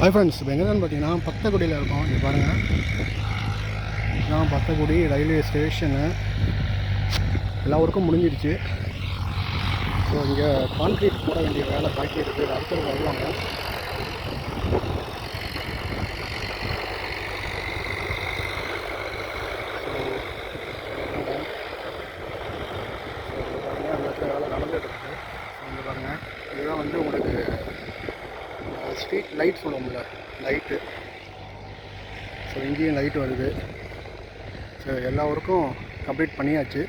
Hi friends இப்போ எங்கேன்னு பார்த்தீங்கன்னா பத்தக்குடியில் இருக்கோம். இங்கே பாருங்கள் நான் பத்தக்குடி ரயில்வே ஸ்டேஷனு. எல்லா ஒர்க்கும் முடிஞ்சிருச்சு. ஸோ இங்கே கான்க்ரீட் போட வேண்டிய வேலை பாக்கி இருக்குது அடுத்தது வருவாங்க அந்த இடத்துல வேலை நடந்துகிட்டு இருக்குது ஸோ பாருங்கள் இதுதான் வந்து உங்களுக்கு ஸ்ட்ரீட் லைட் சொல்லுவோம்ல லைட்டு ஸோ இங்கேயும் லைட் வருது. ஸோ எல்லா ஒர்க்கும் கம்ப்ளீட் பண்ணியாச்சு.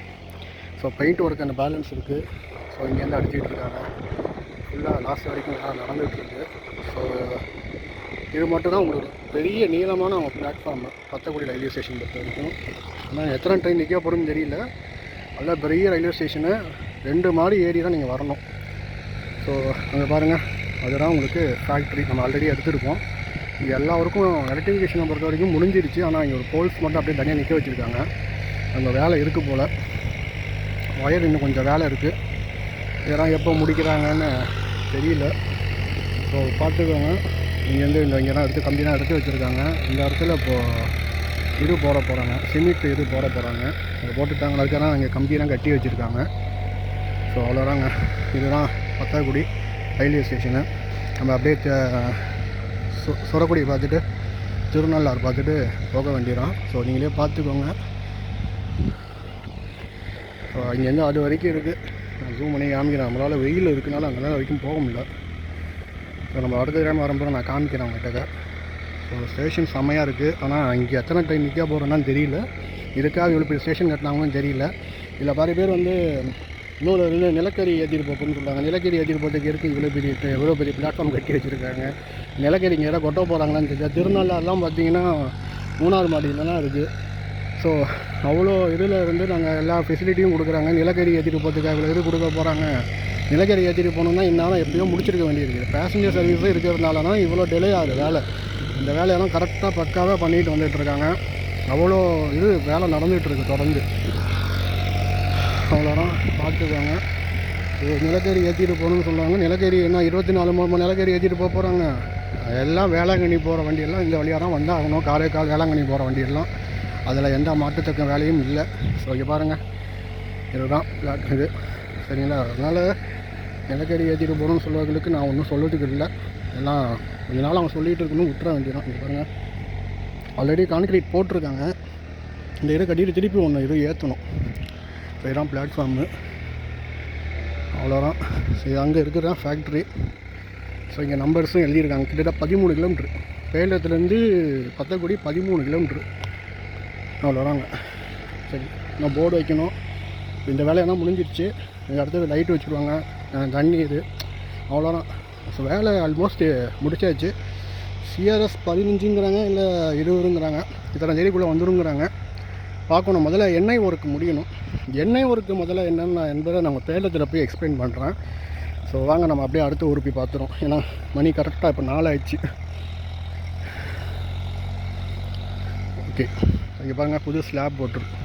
ஸோ பெயிண்ட் ஒர்க் அந்த பேலன்ஸ் இருக்குது ஸோ இங்கேருந்து அடிச்சுட்டு இருக்காங்க. ஃபுல்லாக லாஸ்ட் வரைக்கும் எல்லாம் நடந்துகிட்ருக்கு. ஸோ இது மட்டும் தான் உங்களுக்கு பெரிய நீளமான பிளாட்ஃபார்ம் பத்தக்குடி ரயில்வே ஸ்டேஷன் பொறுத்த வரைக்கும். ஆனால் எத்தனை ட்ரெயின் நிற்க போகிறோம்னு தெரியல. நல்லா பெரிய ரயில்வே ஸ்டேஷனு ரெண்டு மாடி ஏறி தான் நீங்கள் வரணும். ஸோ அங்கே பாருங்கள் அதுதான் உங்களுக்கு ஃபேக்ட்ரி நம்ம ஆல்ரெடி எடுத்துருக்கோம். இது எல்லாருக்கும் எலக்ட்ரிஃபிகேஷனை பொறுத்த வரைக்கும் முடிஞ்சிருச்சு. ஆனால் இங்கே ஒரு போல்ஸ் மட்டும் அப்படியே தனியாக நிற்க வச்சுருக்காங்க. அங்கே வேலை இருக்குது போல். ஒயர் இன்னும் கொஞ்சம் வேலை இருக்குது இதெல்லாம் எப்போ முடிக்கிறாங்கன்னு தெரியல. ஸோ பார்த்துக்கோங்க. இங்கேருந்து இந்த இங்கெல்லாம் எடுத்து கம்பிலாம் எடுத்து வச்சுருக்காங்க. இந்த இடத்துல இப்போது இது போட போகிறாங்க சிமெண்ட் இது போட போகிறாங்க அதை போட்டுட்டாங்க அதுக்காக இங்கே கம்பியெல்லாம் கட்டி வச்சுருக்காங்க. ஸோ அவ்வளோதாங்க இதுதான் பத்தாக்குடி. Railway station. நம்ம அப்படியே சு- சுரக்குடி பார்த்துட்டு திருநள்ளாறு பார்த்துட்டு போக வேண்டிடும் ஸோ நீங்களே பார்த்துக்கோங்க. ஸோ இங்கேருந்து அது வரைக்கும் இருக்குது நான் ஜூம் பண்ணி காமிக்கிறேன். நம்மளால் வெயில் இருக்கனால அங்கெல்லாம் வரைக்கும் போக முடியல. ஸோ நம்ம அடுத்த டைம் வரும்போது நான் காமிக்கிறேன் உங்கள்கிட்ட ஸோ ஸ்டேஷன் செம்மையாக இருக்குது ஆனால் இங்கே எத்தனை டைம் நிற்க போகிறோன்னு தெரியல. இதுக்காக இவ்வளோ பெரிய ஸ்டேஷன் கட்டினாங்கன்னு தெரியல. இதில் பாதி பேர் வந்து இன்னொரு இது நிலக்கரி ஏற்றிட்டு போகணும்னு சொல்கிறாங்க நிலக்கரி ஏற்றிட்டு போகிறதுக்கு இருக்குது இவ்வளோ பெரிய இவ்வளோ பெரிய பிளாட்ஃபார்ம் கட்டி வச்சுருக்காங்க? நிலக்கரி இங்கே யாராவது கொட்ட போகிறாங்களான்னு தெரியல திருநள்ளாறுலாம் பார்த்தீங்கன்னா மூணாவது மாடியிலலாம் இருக்குது ஸோ அவ்வளோ இதில் இருந்து நாங்கள் எல்லா ஃபெசிலிட்டியும் கொடுக்குறாங்க. நிலக்கரி ஏற்றிட்டு போகிறதுக்கு இவ்வளோ இது கொடுக்க போகிறாங்க நிலக்கரி ஏற்றிட்டு போகணுன்னா இந்நேரம் எப்படியோ முடிச்சிருக்க வேண்டியிருக்கு. பேசஞ்சர் சர்வீஸும் இருக்கிறதுனால தான் இவ்வளோ டிலே ஆகுது வேலை. இந்த வேலையெல்லாம் கரெக்டாக பக்காவாக பண்ணிட்டு வந்துட்டுருக்காங்க அவ்வளோ இது வேலை நடந்துகிட்ருக்கு தொடர்ந்து. அவ்வளோதான் பார்த்துக்கோங்க. நிலக்கரி ஏற்றிட்டு போகணும்னு சொல்லுவாங்க நிலக்கரி என்ன இருபத்தி நாலு மணி நிலக்கரி ஏற்றிட்டு போக போகிறாங்க எல்லாம் வேளாங்கண்ணி போகிற வண்டியெல்லாம் இந்த வழியாக தான் வந்தாகணும். காரைக்கால் வேளாங்கண்ணி போகிற வண்டியெல்லாம். அதில் எந்த மாற்றத்தக்க வேலையும் இல்லை. ஸோ இங்கே பாருங்கள் இதுதான் பிளாட் இது. சரிங்களா? அதனால் நிலக்கரி ஏற்றிட்டு போகணும்னு சொல்லுவவங்களுக்கு நான் ஒன்றும் சொல்கிறதுக்கு இல்லை. எல்லாம் கொஞ்ச நாள் அவங்க சொல்லிகிட்டு இருக்கணும். விட்டுற வேண்டியதான் இங்கே பாருங்கள் ஆல்ரெடி கான்க்ரீட் போட்டிருக்காங்க. இந்த இதை கட்டிட்டு திருப்பி ஒன்று இது ஏற்றணும் இதான் பிளாட்ஃபார்மு அவ்வளோதான் சரி அங்கே இருக்கிறது ஃபேக்ட்ரி ஸோ இங்கே நம்பர்ஸும் எழுதியிருக்காங்க. கிட்டத்தட்ட பதிமூணு கிலோமீட்ரு பேலத்துலேருந்து பத்தக்குடி பதிமூணு கிலோமீட்ரு அவ்வளோதாங்க சரி நான் போர்டு வைக்கணும். இந்த வேலையெல்லாம் முடிஞ்சிருச்சு. இங்கே அடுத்தது லைட் வச்சுருவாங்க. தண்ணீர் தண்ணி இது. அவ்வளோதான் ஸோ வேலை ஆல்மோஸ்ட் முடிச்சாச்சு. சிஆர்எஸ் பதினஞ்சுங்கிறாங்க இல்லை இருபதுங்கிறாங்க. இத்தனை தேதிக்குள்ளே வந்துருங்கிறாங்க. பார்க்கணும். முதல்ல எண்ணெய் ஒர்க் முடியணும். எண்ணெய் ஒர்க்கு முதல்ல என்னென்ன என்பதை நம்ம பேலத்தில் போய் எக்ஸ்பிளைன் பண்ணுறேன் ஸோ வாங்க நம்ம அப்படியே அடுத்து உருப்பி பார்த்துறோம் ஏன்னா மணி கரெக்டாக இப்போ நாலாயிடுச்சு. ஓகே இங்கே பாருங்கள் புது ஸ்லாப் போட்டிருக்கு.